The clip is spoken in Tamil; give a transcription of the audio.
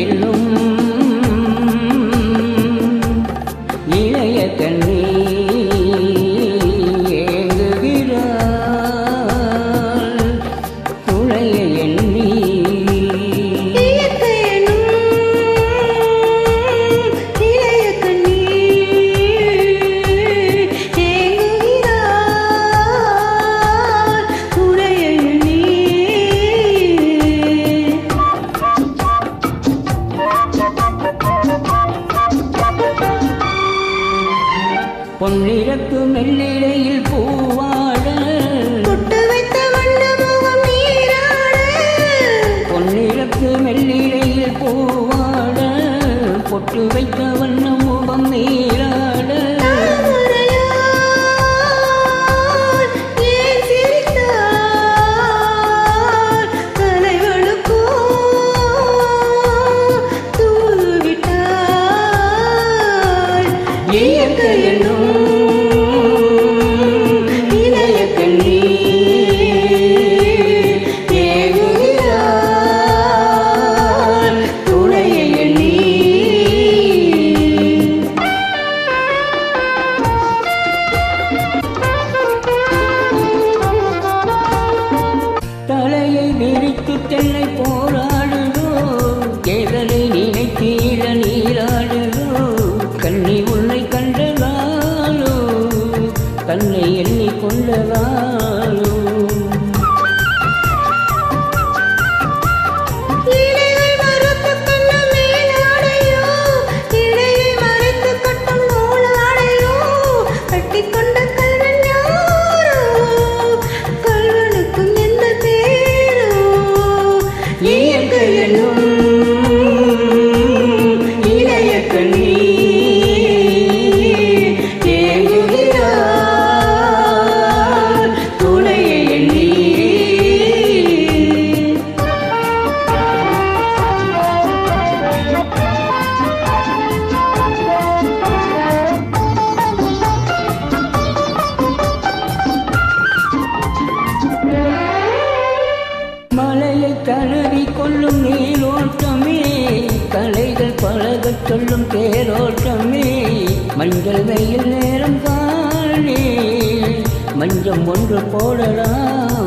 எழும் பொன்னிறக்கு மெல்லிடையில் பூவாட. பொன்னிறக்கு மெல்லிடையில் பூவாட. பொட்டு வைத்தவன் நீ எங்க என்னும் தன்னை எண்ணிக்கொள்ளவா பழக சொல்லும் தேரோட்டமே. மஞ்சள் வெயில் நேரம் காணே. மஞ்சம் ஒன்று போடலாம்.